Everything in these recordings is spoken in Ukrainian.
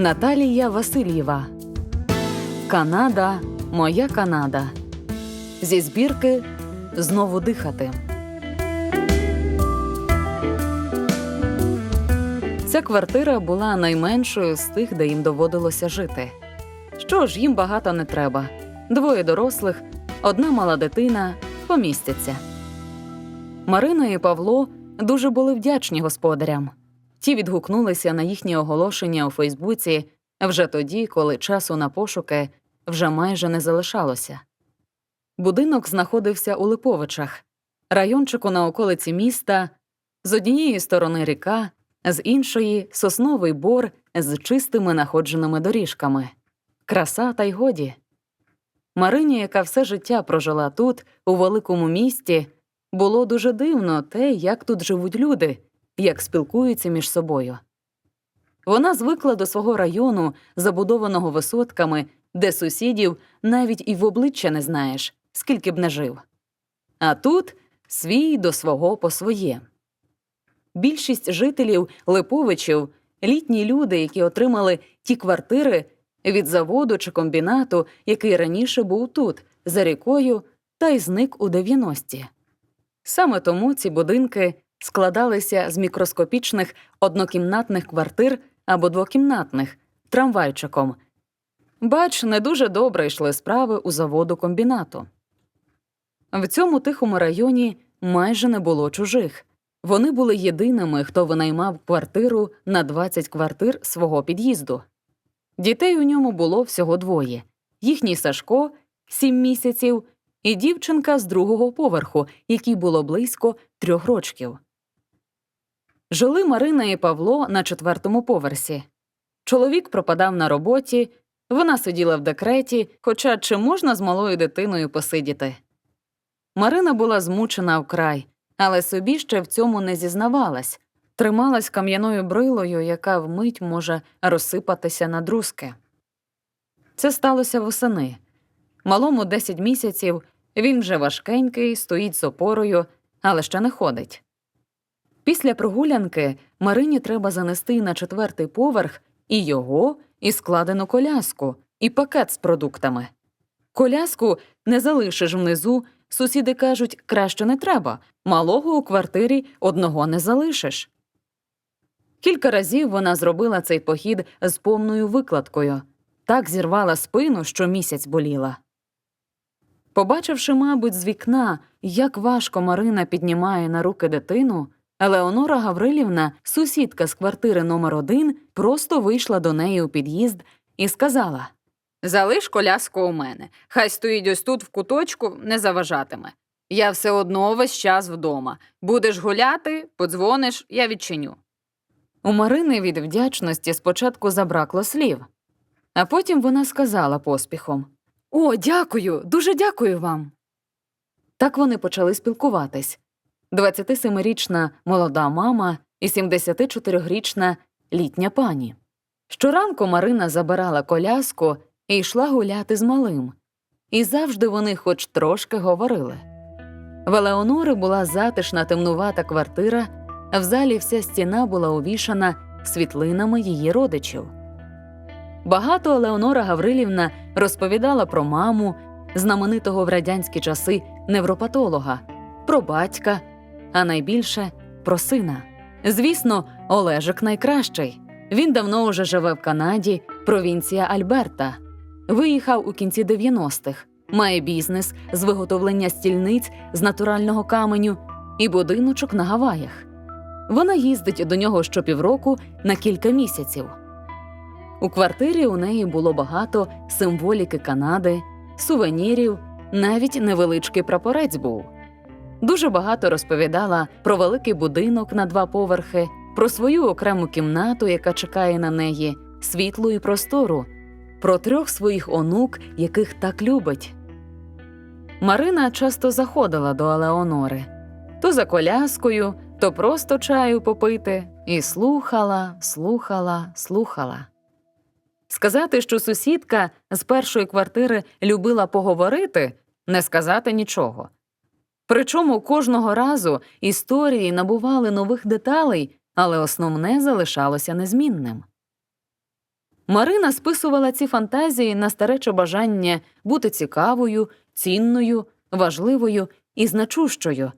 Наталія Васильєва. Канада, моя Канада. Зі збірки Знову дихати. Ця квартира була найменшою з тих, де їм доводилося жити. Що ж, їм багато не треба. Двоє дорослих, одна мала дитина помістяться. Марина і Павло дуже були вдячні господарям. Ті відгукнулися на їхні оголошення у Фейсбуці вже тоді, коли часу на пошуки вже майже не залишалося. Будинок знаходився у Липовичах, райончику на околиці міста, з однієї сторони ріка, з іншої сосновий бор з чистими находженими доріжками. Краса та й годі. Марині, яка все життя прожила тут, у великому місті, було дуже дивно те, як тут живуть люди, як спілкуються між собою. Вона звикла до свого району, забудованого висотками, де сусідів навіть і в обличчя не знаєш, скільки б не жив. А тут свій до свого по своє. Більшість жителів Липовичів літні люди, які отримали ті квартири від заводу чи комбінату, який раніше був тут, за рікою, та й зник у 90-ті. Саме тому ці будинки складалися з мікроскопічних однокімнатних квартир або двокімнатних трамвайчиком. Бач, не дуже добре йшли справи у заводу комбінату. В цьому тихому районі майже не було чужих. Вони були єдиними, хто винаймав квартиру на 20 квартир свого під'їзду. Дітей у ньому було всього двоє: їхній Сашко, сім місяців, і дівчинка з другого поверху, якій було близько трьох рочків. Жили Марина і Павло на четвертому поверсі. Чоловік пропадав на роботі, вона сиділа в декреті, хоча чи можна з малою дитиною посидіти. Марина була змучена вкрай, але собі ще в цьому не зізнавалась, трималась кам'яною брилою, яка вмить може розсипатися на друзки. Це сталося восени. Малому 10 місяців, він вже важкенький, стоїть з опорою, але ще не ходить. Після прогулянки Марині треба занести на четвертий поверх і його, і складену коляску, і пакет з продуктами. Коляску не залишиш внизу, сусіди кажуть, краще не треба, малого у квартирі одного не залишиш. Кілька разів вона зробила цей похід з повною викладкою, так зірвала спину, що місяць боліла. Побачивши, мабуть, з вікна, як важко Марина піднімає на руки дитину, Елеонора Гаврилівна, сусідка з квартири номер один, просто вийшла до неї у під'їзд і сказала Залиш коляску у мене. Хай стоїть ось тут в куточку, не заважатиме. Я все одно весь час вдома. Будеш гуляти, подзвониш, я відчиню. У Марини від вдячності спочатку забракло слів, а потім вона сказала поспіхом О, дякую, дуже дякую вам. Так вони почали спілкуватись. 27-річна молода мама і 74-річна літня пані. Щоранку Марина забирала коляску і йшла гуляти з малим. І завжди вони хоч трошки говорили. В Елеонори була затишна темнувата квартира, в залі вся стіна була увішана світлинами її родичів. Багато Елеонора Гаврилівна розповідала про маму, знаменитого в радянські часи невропатолога, про батька, а найбільше про сина. Звісно, Олежик найкращий. Він давно уже живе в Канаді, провінція Альберта. Виїхав у кінці 90-х, має бізнес з виготовлення стільниць з натурального каменю і будиночок на Гаваях. Вона їздить до нього щопівроку на кілька місяців. У квартирі у неї було багато символіки Канади, сувенірів, навіть невеличкий прапорець був. Дуже багато розповідала про великий будинок на два поверхи, про свою окрему кімнату, яка чекає на неї, світлу і простору, про трьох своїх онук, яких так любить. Марина часто заходила до Елеонори то за коляскою, то просто чаю попити, і слухала, слухала, слухала. Сказати, що сусідка з першої квартири любила поговорити, не сказати нічого. Причому кожного разу історії набували нових деталей, але основне залишалося незмінним. Марина списувала ці фантазії на старече бажання бути цікавою, цінною, важливою і значущою,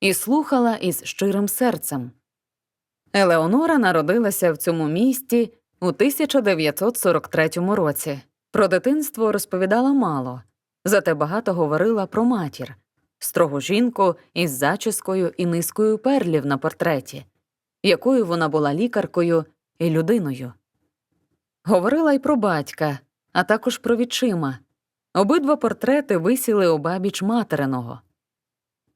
і слухала із щирим серцем. Елеонора народилася в цьому місті у 1943 році. Про дитинство розповідала мало, зате багато говорила про матір, строгу жінку із зачіскою і низкою перлів на портреті, якою вона була лікаркою і людиною. Говорила й про батька, а також про відчима. Обидва портрети висіли обабіч материного.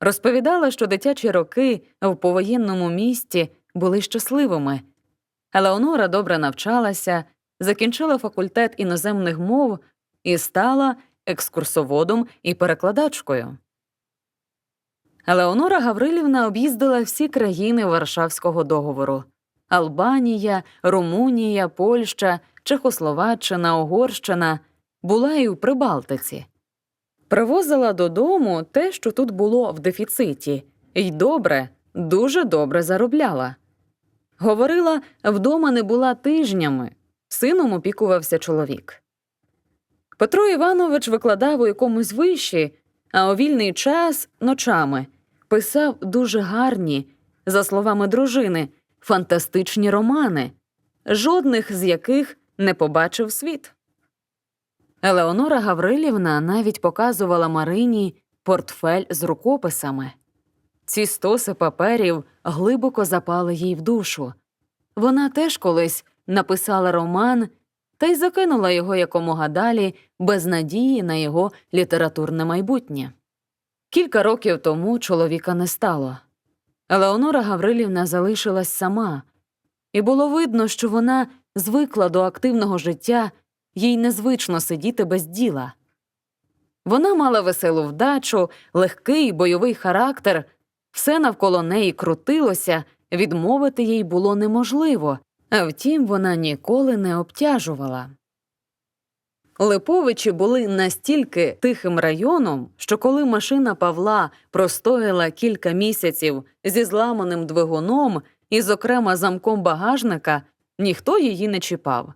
Розповідала, що дитячі роки в повоєнному місті були щасливими. Елеонора добре навчалася, закінчила факультет іноземних мов і стала екскурсоводом і перекладачкою. Елеонора Гаврилівна об'їздила всі країни Варшавського договору Албанія, Румунія, Польща, Чехословаччина, Угорщина, була і у Прибалтиці. Привозила додому те, що тут було в дефіциті, й добре, дуже добре заробляла. Говорила, вдома не була тижнями, сином опікувався чоловік. Петро Іванович викладав у якомусь виші, а у вільний час ночами писав дуже гарні, за словами дружини, фантастичні романи, жодних з яких не побачив світ. Елеонора Гаврилівна навіть показувала Марині портфель з рукописами. Ці стоси паперів глибоко запали їй в душу. Вона теж колись написала роман та й закинула його якомога далі, без надії на його літературне майбутнє. Кілька років тому чоловіка не стало. Елеонора Гаврилівна залишилась сама, і було видно, що вона звикла до активного життя, їй незвично сидіти без діла. Вона мала веселу вдачу, легкий бойовий характер, все навколо неї крутилося, відмовити їй було неможливо, а втім, вона ніколи не обтяжувала. Липовичі були настільки тихим районом, що коли машина Павла простояла кілька місяців зі зламаним двигуном і, зокрема, замком багажника, ніхто її не чіпав.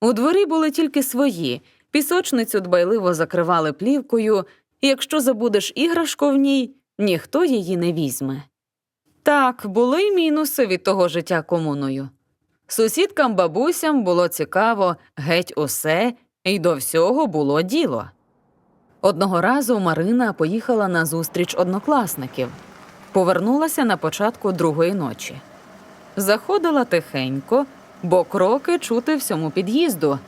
У дворі були тільки свої, пісочницю дбайливо закривали плівкою, і якщо забудеш іграшку в ній, ніхто її не візьме. Так, були й мінуси від того життя комуною. Сусідкам бабусям було цікаво геть усе, і до всього було діло. Одного разу Марина поїхала на зустріч однокласників, повернулася на початку другої ночі. Заходила тихенько, бо кроки чути всьому під'їзду.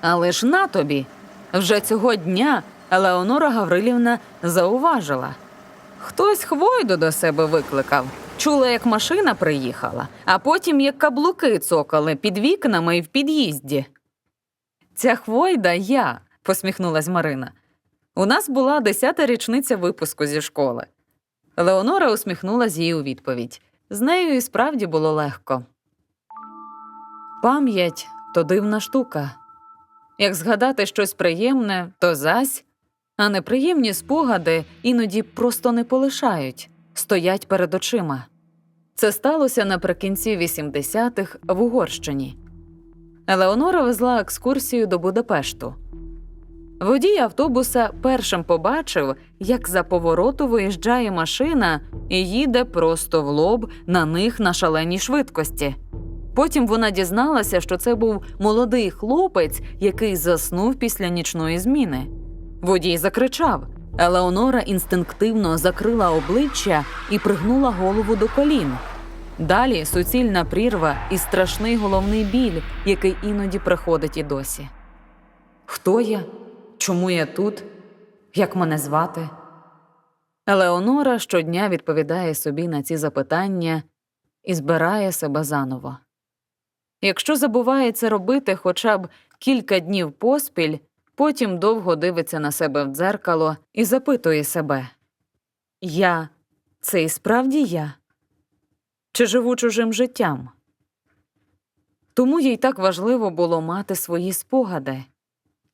Але ж на тобі. Вже цього дня Елеонора Гаврилівна зауважила. Хтось хвойду до себе викликав. Чула, як машина приїхала, а потім як каблуки цокали під вікнами і в під'їзді. Ця хвойда я, посміхнулась Марина. У нас була десята річниця випуску зі школи. Леонора усміхнулась їй у відповідь. З нею і справді було легко. Пам'ять то дивна штука. Як згадати щось приємне, то зась, а неприємні спогади іноді просто не полишають, стоять перед очима. Це сталося наприкінці 80-х в Угорщині. Елеонора везла екскурсію до Будапешту. Водій автобуса першим побачив, як за повороту виїжджає машина і їде просто в лоб на них на шаленій швидкості. Потім вона дізналася, що це був молодий хлопець, який заснув після нічної зміни. Водій закричав. Елеонора інстинктивно закрила обличчя і пригнула голову до колін. Далі суцільна прірва і страшний головний біль, який іноді приходить і досі. Хто я? Чому я тут? Як мене звати? Елеонора щодня відповідає собі на ці запитання і збирає себе заново. Якщо забуває це робити хоча б кілька днів поспіль, потім довго дивиться на себе в дзеркало і запитує себе Я це і справді я? Чи живу чужим життям? Тому їй так важливо було мати свої спогади.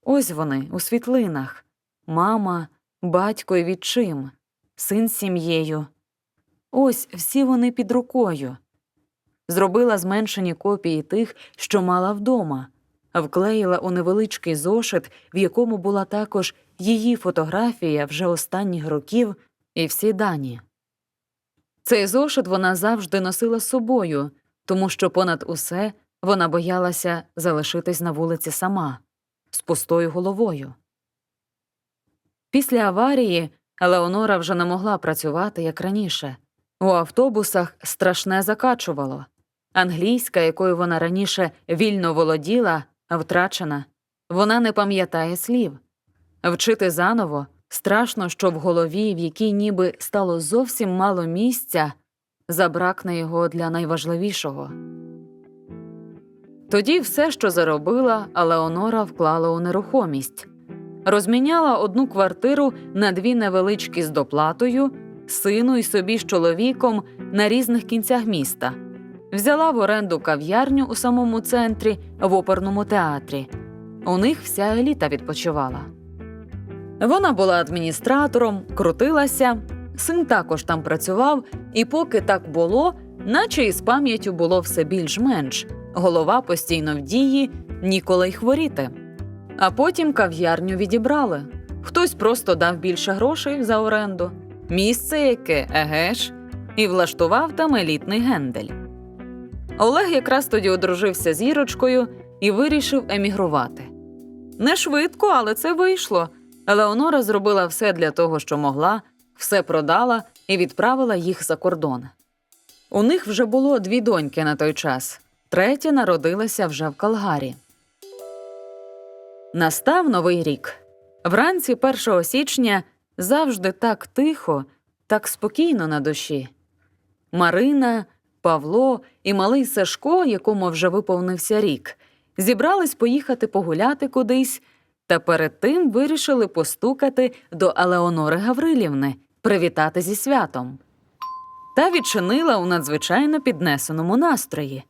Ось вони у світлинах мама, батько і відчим, син з сім'єю. Ось всі вони під рукою. Зробила зменшені копії тих, що мала вдома, вклеїла у невеличкий зошит, в якому була також її фотографія вже останніх років і всі дані. Цей зошит вона завжди носила з собою, тому що понад усе вона боялася залишитись на вулиці сама, з пустою головою. Після аварії Елеонора вже не могла працювати, як раніше. У автобусах страшне закачувало. Англійська, якою вона раніше вільно володіла, втрачена. Вона не пам'ятає слів. Вчити заново страшно, що в голові, в якій ніби стало зовсім мало місця, забракне його для найважливішого. Тоді все, що заробила, Елеонора вклала у нерухомість. Розміняла одну квартиру на дві невеличкі з доплатою, сину і собі з чоловіком на різних кінцях міста. Взяла в оренду кав'ярню у самому центрі в оперному театрі. У них вся еліта відпочивала. Вона була адміністратором, крутилася, син також там працював, і поки так було, наче із пам'яттю було все більш-менш, голова постійно в дії, ніколи й хворіти. А потім кав'ярню відібрали. Хтось просто дав більше грошей за оренду, місце яке, еге ж, і влаштував там елітний гендель. Олег якраз тоді одружився з Ірочкою і вирішив емігрувати. Не швидко, але це вийшло. Елеонора зробила все для того, що могла, все продала і відправила їх за кордон. У них вже було дві доньки на той час, третя народилася вже в Калгарі. Настав новий рік. Вранці 1 січня завжди так тихо, так спокійно на душі. Марина, Павло і малий Сашко, якому вже виповнився рік, зібрались поїхати погуляти кудись, та перед тим вирішили постукати до Елеонори Гаврилівни, привітати зі святом. Та відчинила у надзвичайно піднесеному настрої.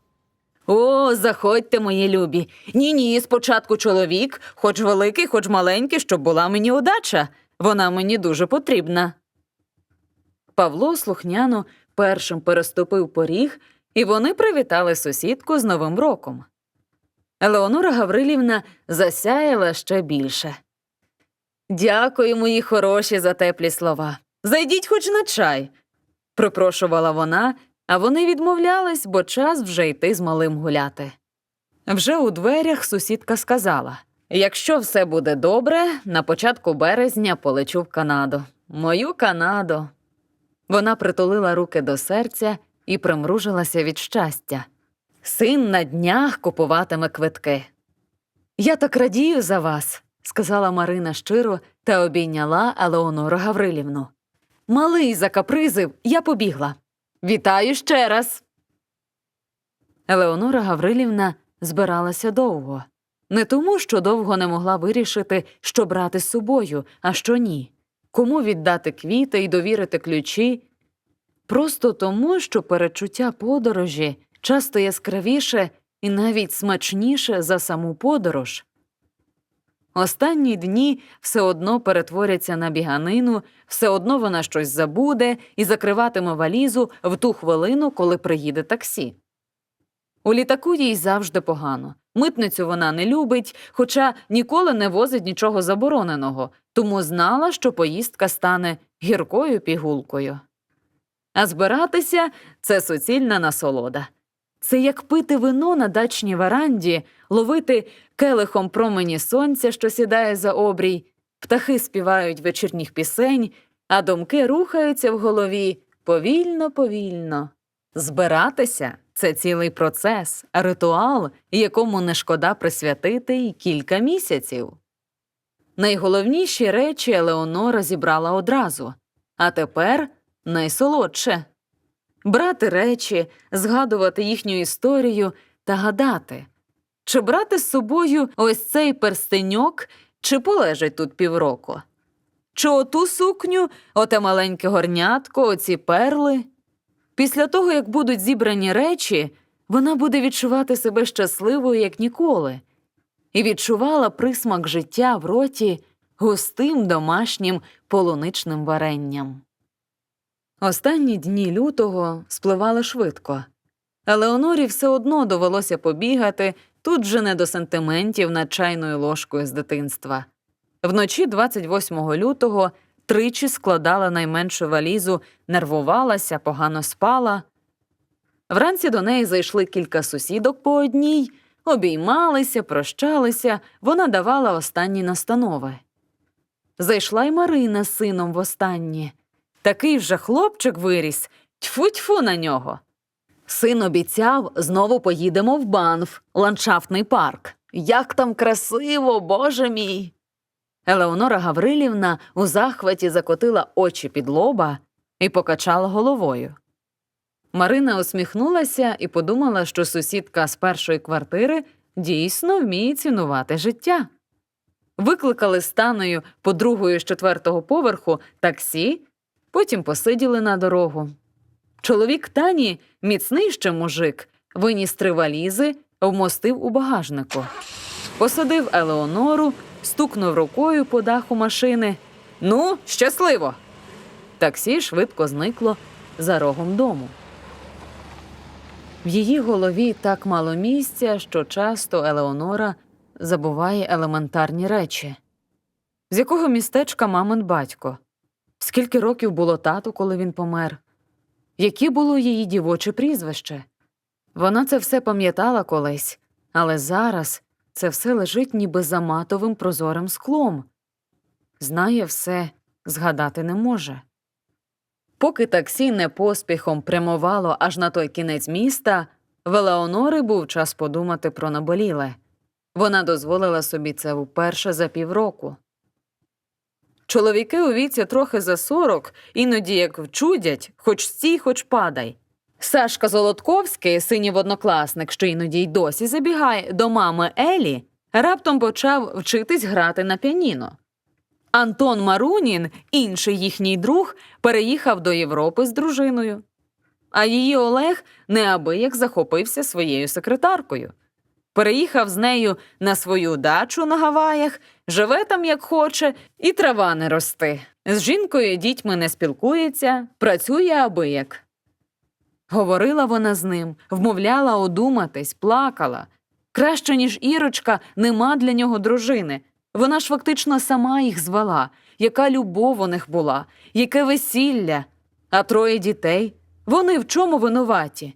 О, заходьте, мої любі. Ні, ні, спочатку чоловік, хоч великий, хоч маленький, щоб була мені удача. Вона мені дуже потрібна. Павло слухняно першим переступив поріг, і вони привітали сусідку з Новим роком. Елеонора Гаврилівна засяяла ще більше. Дякую, мої хороші, за теплі слова. Зайдіть хоч на чай, припрошувала вона, а вони відмовлялись, бо час вже йти з малим гуляти. Вже у дверях сусідка сказала: якщо все буде добре, на початку березня полечу в Канаду. Мою Канаду. Вона притулила руки до серця і примружилася від щастя. Син на днях купуватиме квитки. Я так радію за вас, сказала Марина щиро та обійняла Елеонору Гаврилівну. Малий закапризив, я побігла. Вітаю ще раз. Елеонора Гаврилівна збиралася довго. Не тому, що довго не могла вирішити, що брати з собою, а що ні. Кому віддати квіти і довірити ключі. Просто тому, що перечуття подорожі часто яскравіше і навіть смачніше за саму подорож. Останні дні все одно перетворяться на біганину, все одно вона щось забуде і закриватиме валізу в ту хвилину, коли приїде таксі. У літаку їй завжди погано. Митницю вона не любить, хоча ніколи не возить нічого забороненого, тому знала, що поїздка стане гіркою пігулкою. А збиратися це суцільна насолода. Це як пити вино на дачній веранді, ловити келихом промені сонця, що сідає за обрій, птахи співають вечірніх пісень, а думки рухаються в голові повільно, повільно. Збиратися це цілий процес, ритуал, якому не шкода присвятити й кілька місяців. Найголовніші речі Елеонора зібрала одразу, а тепер найсолодше брати речі, згадувати їхню історію та гадати, чи брати з собою ось цей перстеньок, чи полежить тут півроку, чи оту сукню, оте маленьке горнятко, оці перли. Після того, як будуть зібрані речі, вона буде відчувати себе щасливою, як ніколи, і відчувала присмак життя в роті густим домашнім полуничним варенням. Останні дні лютого спливали швидко. Елеонорі все одно довелося побігати, Тут же не до сантиментів над чайною ложкою з дитинства. Вночі 28 лютого тричі складала найменшу валізу, нервувалася, погано спала. Вранці до неї зайшли кілька сусідок по одній, обіймалися, прощалися, вона давала останні настанови. Зайшла й Марина з сином востаннє. Такий вже хлопчик виріс, тьфу-тьфу на нього. Син обіцяв, знову поїдемо в Банф, ландшафтний парк. Як там красиво, боже мій. Елеонора Гаврилівна у захваті закотила очі під лоба і покачала головою. Марина усміхнулася і подумала, що сусідка з першої квартири дійсно вміє цінувати життя. Викликали станою по другої з четвертого поверху таксі, потім посиділи на дорогу. Чоловік Тані, міцний ще мужик, виніс три валізи, вмостив у багажнику. Посадив Елеонору, стукнув рукою по даху машини. Ну, щасливо. Таксі швидко зникло за рогом дому. В її голові так мало місця, що часто Елеонора забуває елементарні речі. З якого містечка мамин батько? Скільки років було тату, коли він помер? Яке було її дівоче прізвище? Вона це все пам'ятала колись, але зараз це все лежить ніби за матовим прозорим склом. Знає все, згадати не може. Поки таксі не поспіхом прямувало аж на той кінець міста, в Елеонори був час подумати про наболіле. Вона дозволила собі це вперше за півроку. Чоловіки у віці трохи за сорок, іноді як вчудять, хоч стій, хоч падай. Сашка Золотковський, синів однокласник, що іноді й досі забігає до мами Елі, раптом почав вчитись грати на піаніно. Антон Марунін, інший їхній друг, переїхав до Європи з дружиною. А її Олег неабияк захопився своєю секретаркою. Переїхав з нею на свою дачу на Гаваях, живе там як хоче, і трава не рости. З жінкою і дітьми не спілкується, працює абияк. Говорила вона з ним, вмовляла одуматись, плакала. Краще, ніж Ірочка, нема для нього дружини. Вона ж фактично сама їх звела, яка любов у них була, яке весілля, а троє дітей. Вони в чому винуваті?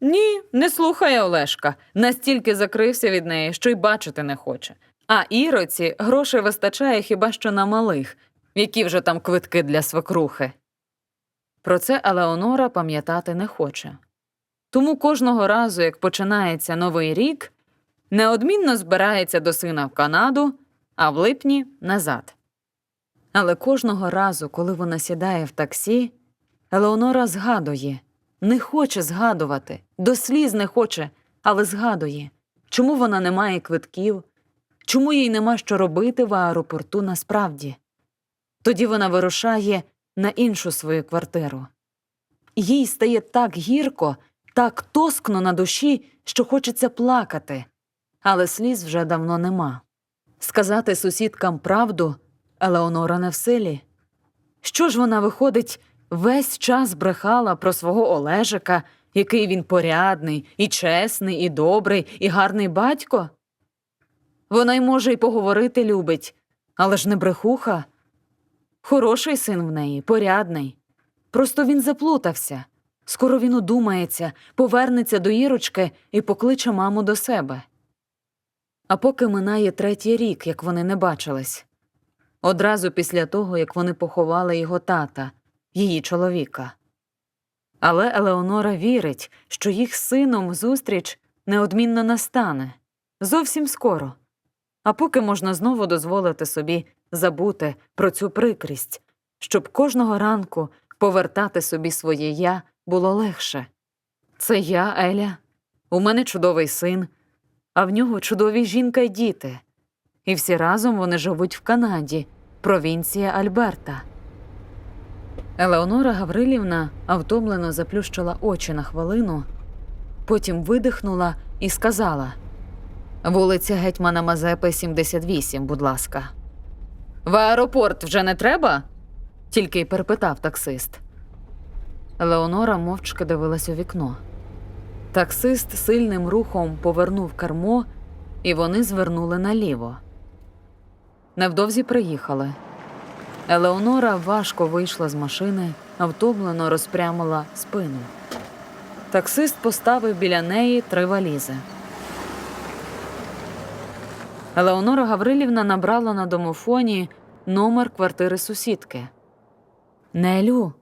Ні, не слухає Олешка. Настільки закрився від неї, що й бачити не хоче. А Іроці грошей вистачає хіба що на малих, які вже там квитки для свекрухи. Про це Елеонора пам'ятати не хоче. Тому кожного разу, як починається новий рік, неодмінно збирається до сина в Канаду, а в липні назад. Але кожного разу, коли вона сідає в таксі, Елеонора згадує, не хоче згадувати, до сліз не хоче, але згадує, чому вона не має квитків, чому їй нема що робити в аеропорту насправді. Тоді вона вирушає на іншу свою квартиру. Їй стає так гірко, так тоскно на душі, що хочеться плакати, але сліз вже давно нема. Сказати сусідкам правду Елеонора не в силі. Що ж вона, виходить, весь час брехала про свого Олежика, який він порядний, і чесний, і добрий, і гарний батько? Вона й може й поговорити любить, але ж не брехуха. Хороший син в неї, порядний. Просто він заплутався. Скоро він удумається, повернеться до Ірочки і покличе маму до себе. А поки минає третій рік, як вони не бачились. Одразу після того, як вони поховали його тата, її чоловіка. Але Елеонора вірить, що їх сином зустріч неодмінно настане зовсім скоро. А поки можна знову дозволити собі забути про цю прикрість, щоб кожного ранку повертати собі своє я було легше. Це я, Еля, у мене чудовий син, а в нього чудові жінка й діти. І всі разом вони живуть в Канаді, провінція Альберта. Елеонора Гаврилівна втомлено заплющила очі на хвилину, потім видихнула і сказала Вулиця Гетьмана Мазепи, 78, будь ласка. В аеропорт вже не треба? тільки й перепитав таксист. Елеонора мовчки дивилась у вікно. Таксист сильним рухом повернув кермо, і вони звернули наліво. Невдовзі приїхали. Елеонора важко вийшла з машини, втомлено розпрямила спину. Таксист поставив біля неї три валізи. Елеонора Гаврилівна набрала на домофоні номер квартири сусідки. Нелю,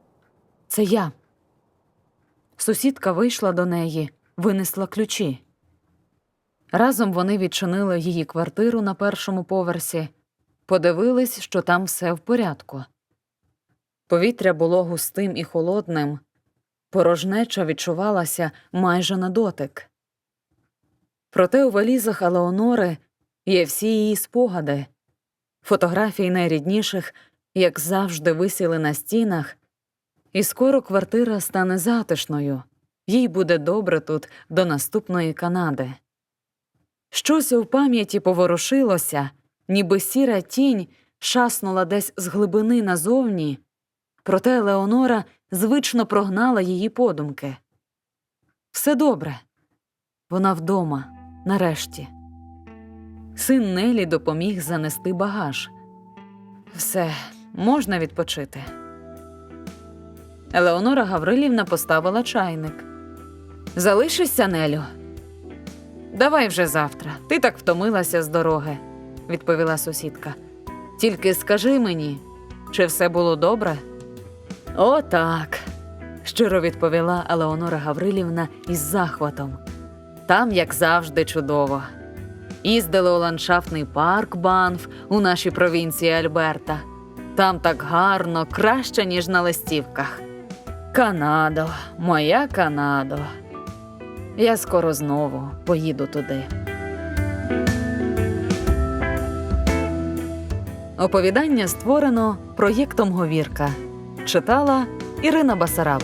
це я. Сусідка вийшла до неї, винесла ключі. Разом вони відчинили її квартиру на першому поверсі, подивились, що там все в порядку. Повітря було густим і холодним, порожнеча відчувалася майже на дотик. Проте у валізах Елеонори є всі її спогади, фотографії найрідніших, як завжди, висіли на стінах, і скоро квартира стане затишною, їй буде добре тут до наступної Канади. Щось у пам'яті поворушилося, ніби сіра тінь шаснула десь з глибини назовні, проте Леонора звично прогнала її подумки. Все добре. Вона вдома, нарешті. Син Нелі допоміг занести багаж. Все, можна відпочити. Елеонора Гаврилівна поставила чайник. Залишишся, Нелю? Давай вже завтра. Ти так втомилася з дороги, відповіла сусідка. Тільки скажи мені, чи все було добре? О, так, щиро відповіла Елеонора Гаврилівна із захватом. Там, як завжди, чудово. Їздили у ландшафтний парк Банф у нашій провінції Альберта. Там так гарно, краще, ніж на листівках. Канадо, моя Канадо. Я скоро знову поїду туди. Оповідання створено проєктом Говірка. Читала Ірина Басараб.